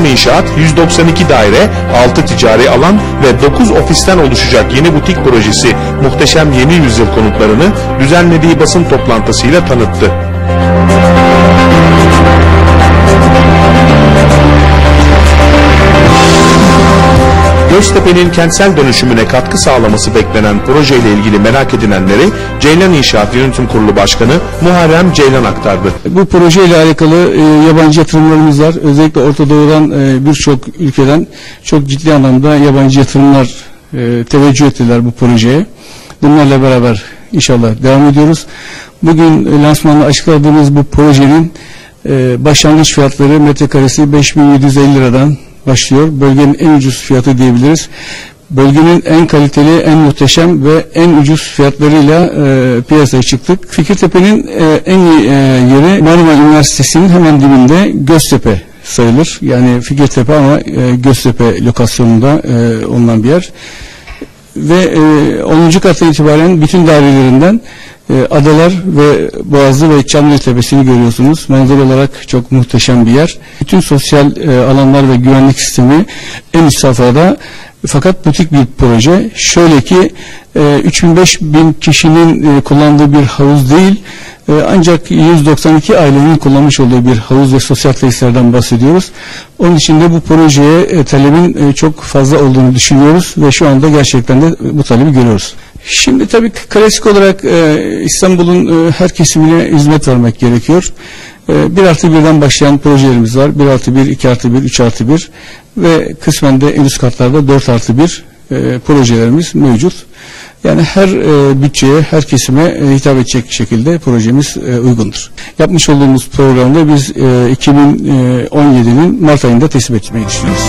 Ceylan İnşaat 192 daire, 6 ticari alan ve 9 ofisten oluşacak yeni butik projesi muhteşem yeni yüzyıl konutlarını düzenlediği basın toplantısıyla tanıttı. Göztepe'nin kentsel dönüşümüne katkı sağlaması beklenen projeyle ilgili merak edilenleri Ceylan İnşaat Yönetim Kurulu Başkanı Muharrem Ceylan aktardı. Bu projeyle alakalı e, yabancı yatırımlarımız var. Özellikle Orta Doğu'dan e, birçok ülkeden çok ciddi anlamda yabancı yatırımlar e, teveccüh ettiler bu projeye. Bunlarla beraber inşallah devam ediyoruz. Bugün lansmanla açıkladığımız bu projenin e, başlangıç fiyatları metrekaresi 5750 liradan başlıyor. Bölgenin en ucuz fiyatı diyebiliriz. Bölgenin en kaliteli, en muhteşem ve en ucuz fiyatlarıyla e, piyasaya çıktık. Fikirtepe'nin e, en iyi e, yeri Marmara Üniversitesi'nin hemen dibinde Göztepe sayılır. Yani Fikirtepe ama e, Göztepe lokasyonunda e, olunan bir yer. Ve e, 10. kattan itibaren bütün dairelerinden e, adalar ve Boğazı ve Çamlıca Tepesi'ni görüyorsunuz. Manzara olarak çok muhteşem bir yer. Bütün sosyal e, alanlar ve güvenlik sistemi en üst safhada fakat butik bir proje. Şöyle ki e, 3000-5000 kişinin e, kullandığı bir havuz değil, e, ancak 192 ailenin kullanmış olduğu bir havuz ve sosyal tesislerden bahsediyoruz. Onun için de bu projeye e, talebin e, çok fazla olduğunu düşünüyoruz ve şu anda gerçekten de bu talebi görüyoruz. Şimdi tabii klasik olarak e, İstanbul'un e, her kesimine hizmet vermek gerekiyor. E, 1 artı 1'den başlayan projelerimiz var. 1 artı 1, 2 artı 1, 3 artı 1 ve kısmen de en üst katlarda 4 artı 1 e, projelerimiz mevcut. Yani her e, bütçeye, her kesime e, hitap edecek şekilde projemiz e, uygundur. Yapmış olduğumuz programda biz e, 2017'nin Mart ayında teslim etmeyi düşünüyoruz.